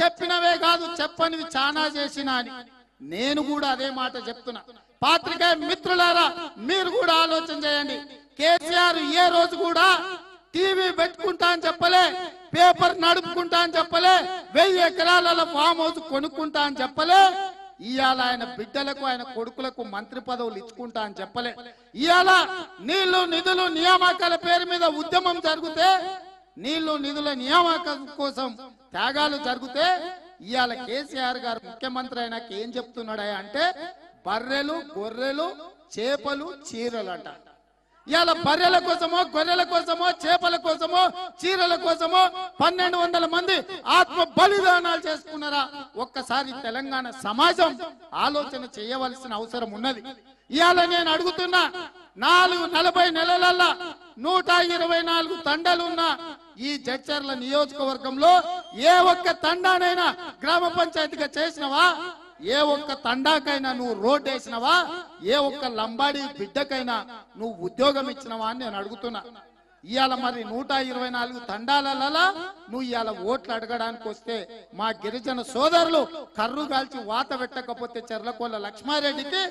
చెప్పినవే కాదు చెప్పనివి చాలా చేసిన అని. నేను కూడా అదే మాట చెప్తున్నా. పాత్రికేయ మిత్రులారా మీరు కూడా ఆలోచన చేయండి. కేసీఆర్ ఏ రోజు కూడా టీవీ పెట్టుకుంటా అని చెప్పలే పేపర్ నడుపుకుంటా అని చెప్పలే వెయ్యి ఎకరాల ఫామ్ హౌస్ కొనుక్కుంటా అని చెప్పలే ఇవాళ ఆయన బిడ్డలకు ఆయన కొడుకులకు మంత్రి పదవులు ఇచ్చుకుంటా అని చెప్పలే. ఇవాళ నీళ్ళు నిధులు నియామకాల పేరు మీద ఉద్యమం జరిగితే నీళ్ళు నిధుల నియామకం కోసం త్యాగాలు జరిగితే ఇవాళ కేసీఆర్ గారు ముఖ్యమంత్రి అయినాక ఏం చెప్తున్నాడా అంటే బర్రెలు గొర్రెలు చేపలు చీరలు అంట ఇవాళ బర్రెల కోసమో గొర్రెల కోసమో చేపల కోసమో చీరల కోసమో పన్నెండు వందల మంది ఆత్మ బలిదానాలు చేసుకున్నారా? ఒక్కసారి తెలంగాణ సమాజం ఆలోచన చేయవలసిన అవసరం ఉన్నది. ఇవాళ నేను అడుగుతున్నా నాలుగు నలభై నెలలల్లా నూట ఇరవై నాలుగు తండాలున్న ఈ జడ్చర్ల నియోజకవర్గంలో ఏ ఒక్క తండానైనా గ్రామ పంచాయతీగా చేసినవా? ఏ ఒక్క తండాకైనా నువ్వు రోడ్ వేసినవా ఏ ఒక్క లంబాడి బిడ్డకైనా నువ్వు ఉద్యోగం ఇచ్చినవా అని నేను అడుగుతున్నా. ఇవాళ మరి నూట ఇరవై నాలుగు తండాలలో నువ్వు ఇవాళ ఓట్లు అడగడానికి వస్తే మా గిరిజన సోదరులు కర్రు కాల్చి వాత పెట్టకపోతే చెర్లకొల్ల లక్ష్మారెడ్డికి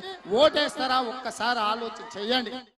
ఓటేస్తారా? ఒక్కసారి ఆలోచన చెయ్యండి